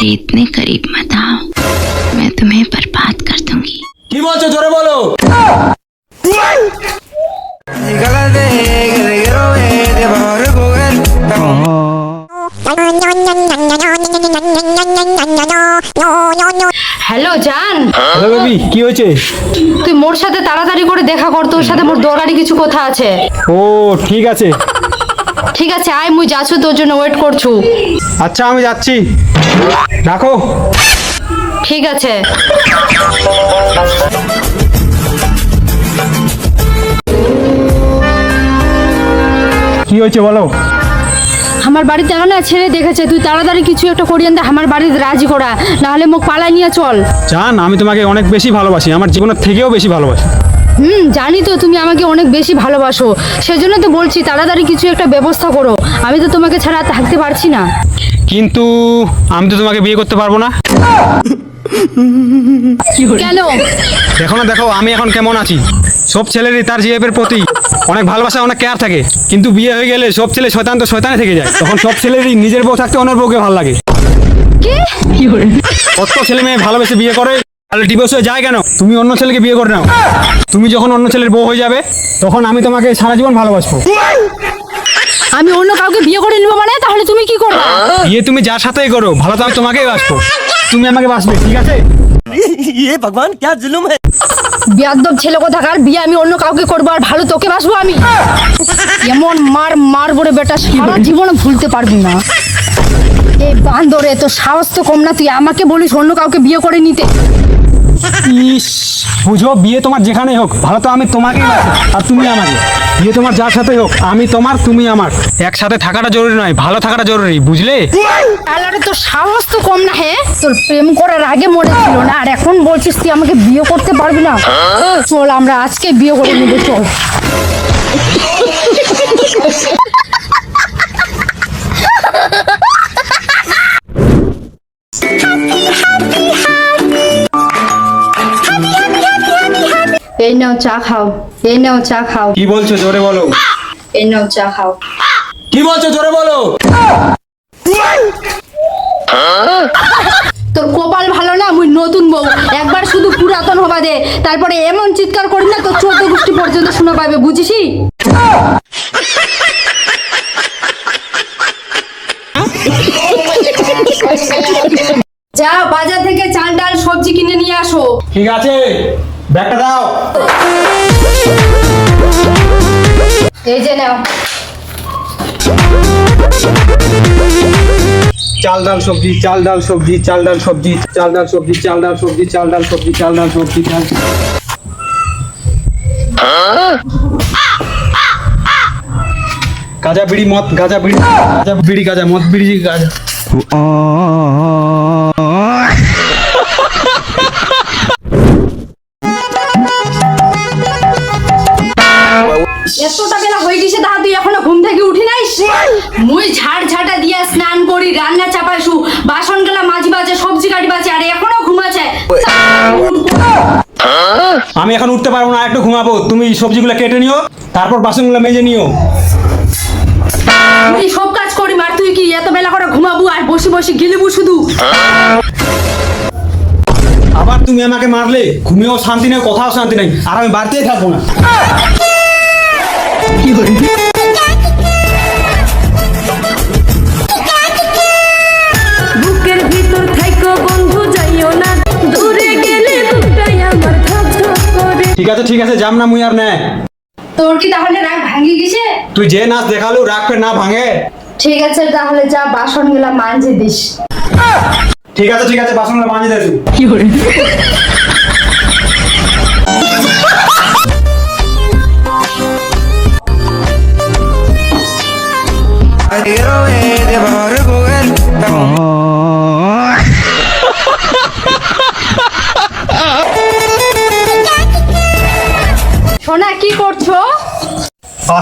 मेरे इतने करीब मत आओ मैं तुम्हें बर्बाद कर दूंगी কি বলছো জোরে বলো Dígale que te quiero ver, te vas a recoger. Estamos hello জান হ্যালো বেবি কি হয়েছে তুই মোর সাথে তাড়াতাড়ি করে দেখা কর তোর সাথে মোর দরকারি কিছু কথা আছে ও ঠিক আছে ঠিক আছে আয় মুই যাচ্ছু তোর জন্য ওয়েট করছু। আচ্ছা আমি যাচ্ছি। রাখো। ঠিক আছে। কি হয়েছে বলো? আমার বাড়িতে না ছেলে দেখেছে তুই তাড়াতাড়ি কিছু একটা করিয়ে দে আমার বাড়িতে রাজি করা নাহলে মোক পালাই নিয়ে চল। জান আমি তোমাকে অনেক বেশি ভালোবাসি আমার জীবনের থেকেও বেশি ভালোবাসি। হুম জানি তো তুমি আমাকে অনেক বেশি ভালোবাসো। সেজন্য তো বলছি তাড়াতাড়ি কিছু একটা ব্যবস্থা করো। আমি তো তোমাকে ছাড়া থাকতে পারছি না। কিন্তু আমি তো তোমাকে বিয়ে করতে পারব না। কেন? দেখো না দেখো আমি এখন কেমন আছি। সব ছেলেরই তার জিএফের প্রতি অনেক ভালোবাসা অনেক কেয়ার থাকে। কিন্তু বিয়ে হয়ে গেলে সব ছেলে শয়তান তো শয়তানে থেকে যায়। তখন সব ছেলেরই নিজের বউ থাকতে অন্যের বউকে ভালো লাগে। কি? কত ছেলে মেয়ে ভালোবেসে বিয়ে করে? তাহলে ডিভোর্স হয়ে যায় কেন তুমি অন্য ছেলেকে বিয়ে করে নাও তুমি যখন অন্য ছেলের বউ হয়ে যাবে তখন আমি তোমাকে সারা জীবন ভালোবাসবো আমি অন্য কাউকে বিয়ে করে নিবো মানে তাহলে তুমি কি করবে বিয়ে তুমি যার সাথেই করো ভালো তো আমি তোমাকেই বাসবো তুমি আমাকে বাসবে ঠিক আছে ये भगवान क्या जुल्म है বিয়াদব ছেলে কোথাকার বিয়ে আমি অন্য কাউকে করবো আর ভালো তোকে বাসবো আমি এমন মার মার বলে বেটা সারা জীবনে ভুলতে পারবি না এই বান্দরে তো সাহস তো কম না তুই আমাকে বলিস অন্য কাউকে বিয়ে করে নিতে। ইস বুঝো বিয়ে তোমার যেখানেই হোক ভালো তো আমি তোমাকেই বাসবো আর তুমি আমাকে। বিয়ে তোমার যার সাথেই হোক আমি তোমার তুমি আমার। একসাথে থাকাটা জরুরি নয় ভালো থাকাটা জরুরি বুঝলে? আলারে তো সাহস তো কম না হ্যাঁ? তোর প্রেম করার আগে মনে ছিল না আর এখন বলছিস তুই আমাকে বিয়ে করতে পারবি না? চল আমরা আজকে বিয়ে করে নেব চল। এই নাও চা খাও এই নাও চা খাও। কি বলছো জোরে বলো। এই নাও চা খাও। কি বলছো জোরে বলো। তোর কপাল ভালো না? মুই নতুন বউ। একবার শুধু পুরাতন হবা দে। তারপরে এমন চিৎকার করি না তোর চোদ্দ গোষ্ঠী পর্যন্ত শোনা পাবে বুঝিসি যা বাজার থেকে চাল ডাল সবজি কিনে নিয়ে আসো। ঠিক আছে। ব্যাগটা দাও। এই যে নাও। চাল ডাল সবজি চাল ডাল সবজি চাল ডাল সবজি চাল ডাল সবজি চাল ডাল সবজি চাল ডাল সবজি চাল ডাল সবজি চাল গাজা বিড়ি মদ গাজা বিড়ি গাজা বিড়ি গাজা মদ বিড়ি গাজা। বাজে বাজে আর এখনও ঘুমাচ্ছে। আমি এখন উঠতে পারব না একটু ঘুমাবো। তুমি সবজিগুলো কেটে নিও তারপর বাসনগুলো মেজে নিও। আমি সব কাজ করি মার তুই কি এত বেলা করে ঘুমাবো আর বসে বসে গিলিবু শুধু? আবার তুমি আমাকে মারলে ঘুমিয়েও শান্তি নেই কোথাও শান্তি নেই আর আমি বাড়িতেই থাকব না। বুকের ঠিক আছে ঠিক আছে যাম না মুই আর নে। তোর কি তাহলে রাগ ভাঙি গেছে? তুই যে নাচ দেখালু রাগ ফের না ভাঙে। ঠিক আছে তাহলে যা বাসনগুলা মানজে দিস। ঠিক আছে ঠিক আছে বাসনগুলা মাঞ্জি দিস কি Te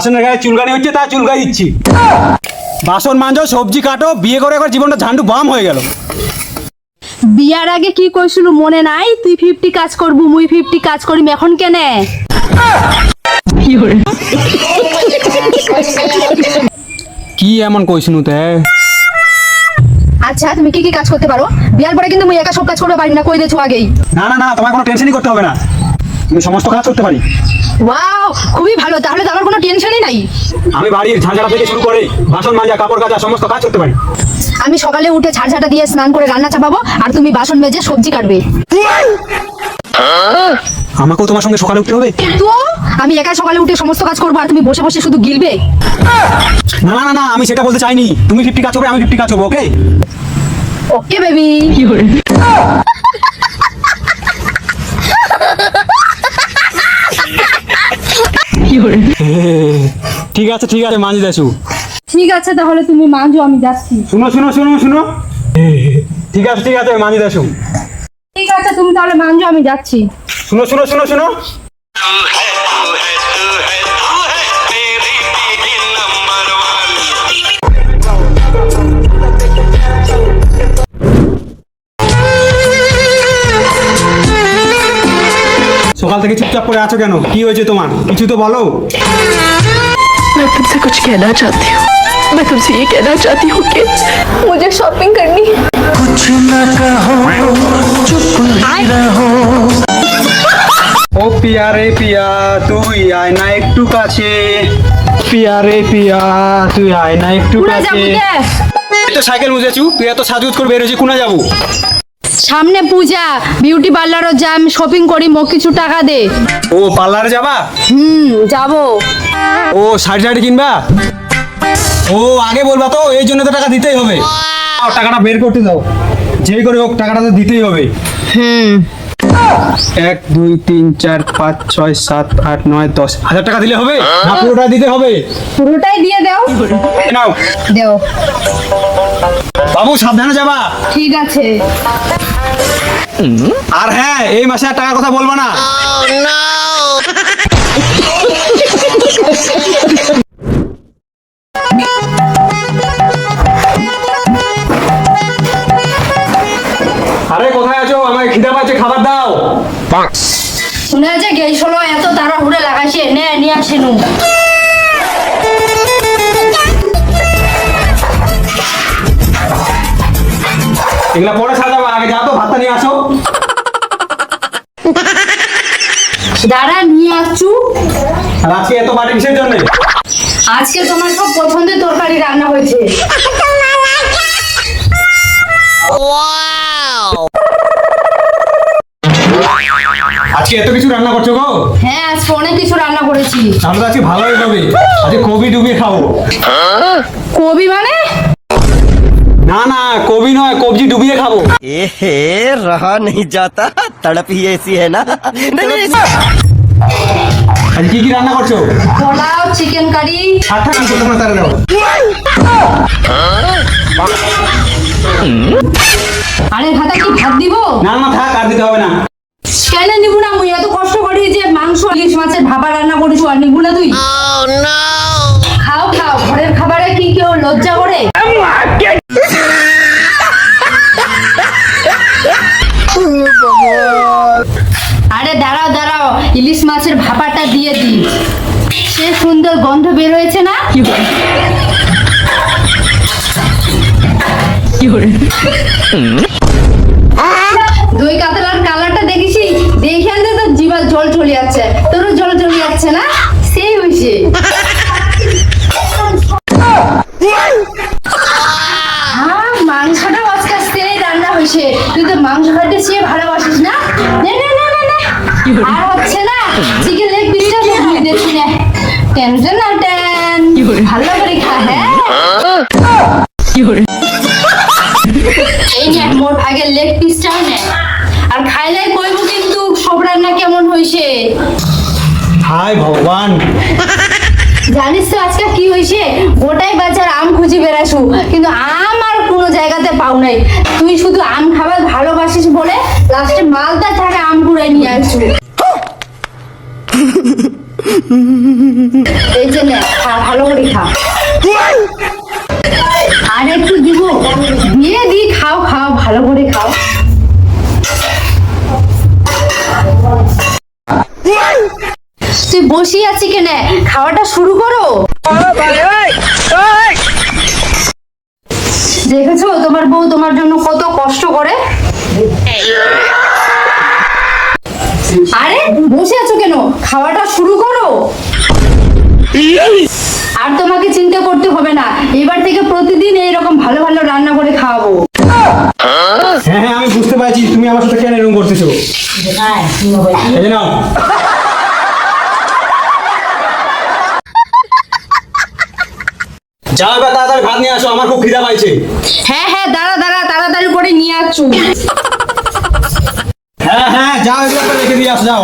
বাসনের গায়ে চুলকানি হচ্ছে তা চুলকাই দিচ্ছি। বাসন মাঞ্জো সবজি কাটো বিয়ে করে একবার জীবনটা ঝান্ডু বাম হয়ে গেল। বিয়ার আগে কি কইছিল মনে নাই? তুই ফিফটি কাজ করবু মুই ফিফটি কাজ করিম এখন কেনে? কি এমন কইসনু তে? আচ্ছা তুমি কি কি কাজ করতে পারো? বিয়ার পরে কিন্তু মুই একা সব কাজ করতে পারি না কই দিয়েছ আগেই? না না না তোমার কোনো টেনশনই করতে হবে না। তুমি সমস্ত কাজ করতে পারি। ওয়াও খুবই ভালো। তাহলে তো আমার কোনো টেনশনই নাই। আমি বাড়ির ঝাঁঝাড়া থেকে শুরু করে বাসন মাজা কাপড় কাচা সমস্ত কাজ করতে পারি। আমি সকালে উঠে ঝাড়ঝাটা দিয়ে স্নান করে রান্না চাপাবো আর তুমি বাসন মেজে সবজি কাটবে। আমাকেও তোমার সঙ্গে সকালে উঠতে হবে? তো আমি একা সকালে উঠে সমস্ত কাজ করব আর তুমি বসে বসে শুধু গিলবে। না না না না আমি সেটা বলতে চাইনি। তুমি ফিফটি কাজ করবে আমি ফিফটি কাজ করব ওকে ওকে বেবি ঠিক আছে ঠিক আছে মাঝি দেশু। ঠিক আছে তাহলে তুমি মানজো আমি যাচ্ছি। শুনো শুনো শুনো শুনো। ঠিক আছে ঠিক আছে মাঝি দেশু। ঠিক আছে তুমি তাহলে মানজো আমি যাচ্ছি। শুনো শুনো শুনো শুনো। সকাল থেকে চুপচাপ করে আছো কেন কি হয়েছে তোমার কিছু তো বলো मैं तुमसे कुछ कहना चाहती हूँ मैं तुमसे ये कहना चाहती हूँ कि मुझे शॉपिंग करनी है ও পিয়া রে পিয়া তুই আয় না একটু কাছে পিয়া রে পিয়া তুই আয় না একটু কোনা কাছে যাবো রে? এই তো সাইকেল মুজেছু তুই এত সাজুজ করে বেরোছি কোনা যাবো সামনে পূজা বিউটি পার্লারও যা আমি শপিং করি মো কিছু টাকা দে। ও পার্লারে যাবা? হুম যাব। ও শাড়ি টাড়ি কিনবা? ও আগে বলবা তো এই জন্য তো টাকা দিতেই হবে। টাকাটা বের করতে দাও। যেই করে হোক টাকাটা তো দিতেই হবে। হুম। এক দুই তিন চার পাঁচ ছয় সাত আট নয় দশ। হাজার টাকা দিলে হবে? না পুরোটা দিতে হবে? পুরোটাই দিয়ে দাও। নাও। দেও। বাবু সাবধানে যাবা। ঠিক আছে। আর হ্যাঁ এই মাসে আর টাকার কথা বলব না। শুনে আছে গেছিল এত তাড়াহুড়ে লাগাইছে। নে নিয়ে আসেনু এগুলা পরে সাজাবো আগে যাও তো ভাতটা নিয়ে আসো। দাঁড়া নিয়ে আসছু। আর আজকে এত বাড়ি কিসের জন্য? আজকে তোমার সব পছন্দের তরকারি রান্না হয়েছে। আজকে এত কিছু রান্না করছ গো? হ্যাঁ আজ অনেক কিছু রান্না করেছি। তাহলে আজকে ভালোই হবে। আজকে কবি ডুবিয়ে খাব। কবি মানে? না না কবি নয় কবজি ডুবিয়ে খাব। এ হে রহা নেই যাতা তড়প হি এসি হ্যায় না আজ কি কি রান্না করছ? পোলাও চিকেন কারি আটা কান করতে তারে দাও আরে ভাতা কি ভাত দিব? না না থাক আর দিতে হবে না। কেন নিবু না? মুই এত কষ্ট করি যে মাংস ইলিশ মাছের ভাপা রান্না করেছ আর নিবু না তুই? খাও খাও ঘরের খাবারে কি কেউ লজ্জা করে? আরে দাঁড়াও দাঁড়াও ইলিশ মাছের ভাপাটা দিয়ে দি সে সুন্দর গন্ধ বের হয়েছে না? দই কাতলার কালারটা জল চলে যাচ্ছে তোরও জল চলে যাচ্ছে না? সেই হয়েছে হ্যাঁ মাংসটা আজকে সেই রান্না হয়েছে তুই তো মাংস খাইতে সে ভালোবাসিস না? নে নে নে নে আর হচ্ছে না চিকেন লেগ পিসটা না। টেনশন না, টেন। ভালো করে খা হ্যাঁ? এই হইছে? হাই ভগবান। জানিস তো আজকে কি হয়েছে গোটাই বাজার আম খুঁজে বেড়াসু কিন্তু আম আর কোনো জায়গাতে পাও নাই। তুই শুধু আম খাবার ভালোবাসিস বলে লাস্টে মালদা থেকে আম কুড়াই নিয়ে আসু এই যে নে খা ভালো করে খা। তুই বসি আছি কেনে? খাওয়াটা শুরু করো। দেখেছ তোমার বউ তোমার জন্য কত কষ্ট করে? আরে বসে আছো কেন? খাওয়াটা শুরু করো। আর তোমাকে চিন্তা করতে হবে না। এবার থেকে প্রতিদিন এইরকম ভালো ভালো রান্না করে খাওয়াবো। হ্যাঁ হ্যাঁ আমি বুঝতে পারছি তুমি আমার সাথে কেন এরকম করতেছো? এই নাও। যাও এবার তাড়াতাড়ি ভাত নিয়ে আসো আমার খুব খিদা পাইছে। হ্যাঁ হ্যাঁ দাঁড়া দাঁড়া তাড়াতাড়ি করে নিয়ে আসছো। হ্যাঁ হ্যাঁ যাও এগুলো রেখে দিয়ে আসো যাও।